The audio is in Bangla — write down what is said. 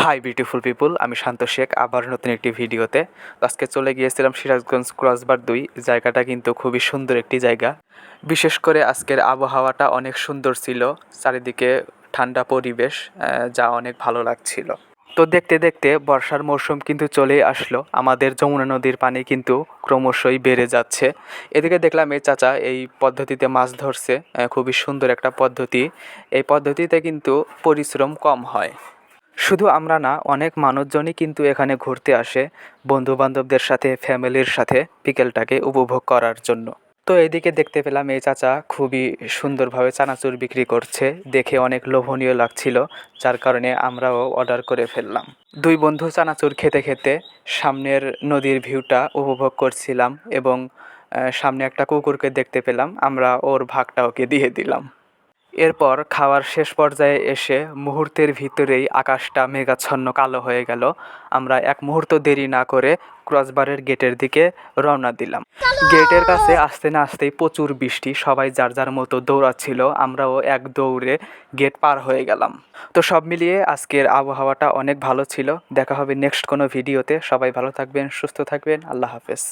হাই বিউটিফুল পিপুল আমি শান্ত শেখ, আবার নতুন একটি ভিডিওতে। আজকে চলে গিয়েছিলাম সিরাজগঞ্জ ক্রসবার দুই। জায়গাটা কিন্তু খুবই সুন্দর একটি জায়গা। বিশেষ করে আজকের আবহাওয়াটা অনেক সুন্দর ছিল। চারিদিকে ঠান্ডা পরিবেশ যা অনেক ভালো লাগছিল। তো দেখতে দেখতে বর্ষার মরশুম কিন্তু চলেই আসলো। আমাদের যমুনা নদীর পানি কিন্তু ক্রমশই বেড়ে যাচ্ছে। এদিকে দেখলাম এই চাচা এই পদ্ধতিতে মাছ ধরছে। খুবই সুন্দর একটা পদ্ধতি। এই পদ্ধতিতে কিন্তু পরিশ্রম কম হয়। শুধু আমরা না, অনেক মানুষজনই কিন্তু এখানে ঘুরতে আসে বন্ধু বান্ধবদের সাথে, ফ্যামিলির সাথে বিকেলটাকে উপভোগ করার জন্য। তো এদিকে দেখতে পেলাম এই চাচা খুবই সুন্দরভাবে চানাচুর বিক্রি করছে, দেখে অনেক লোভনীয় লাগছিল, যার কারণে আমরাও অর্ডার করে ফেললাম। দুই বন্ধু চানাচুর খেতে খেতে সামনের নদীর ভিউটা উপভোগ করছিলাম এবং সামনে একটা কুকুরকে দেখতে পেলাম, আমরা ওর ভাগটা ওকে দিয়ে দিলাম। এরপর খাওয়ার শেষ পর্যায়ে এসে মুহূর্তের ভিতরেই আকাশটা মেঘাচ্ছন্ন কালো হয়ে গেল। আমরা এক মুহূর্ত দেরি না করে ক্রসবারের গেটের দিকে রওনা দিলাম। গেটের কাছে আসতে না আসতেই প্রচুর বৃষ্টি, সবাই যার যার মতো দৌড়াচ্ছিল, আমরাও এক দৌড়ে গেট পার হয়ে গেলাম। তো সব মিলিয়ে আজকের আবহাওয়াটা অনেক ভালো ছিল। দেখা হবে নেক্সট কোনো ভিডিওতে। সবাই ভালো থাকবেন, সুস্থ থাকবেন। আল্লাহ হাফেজ।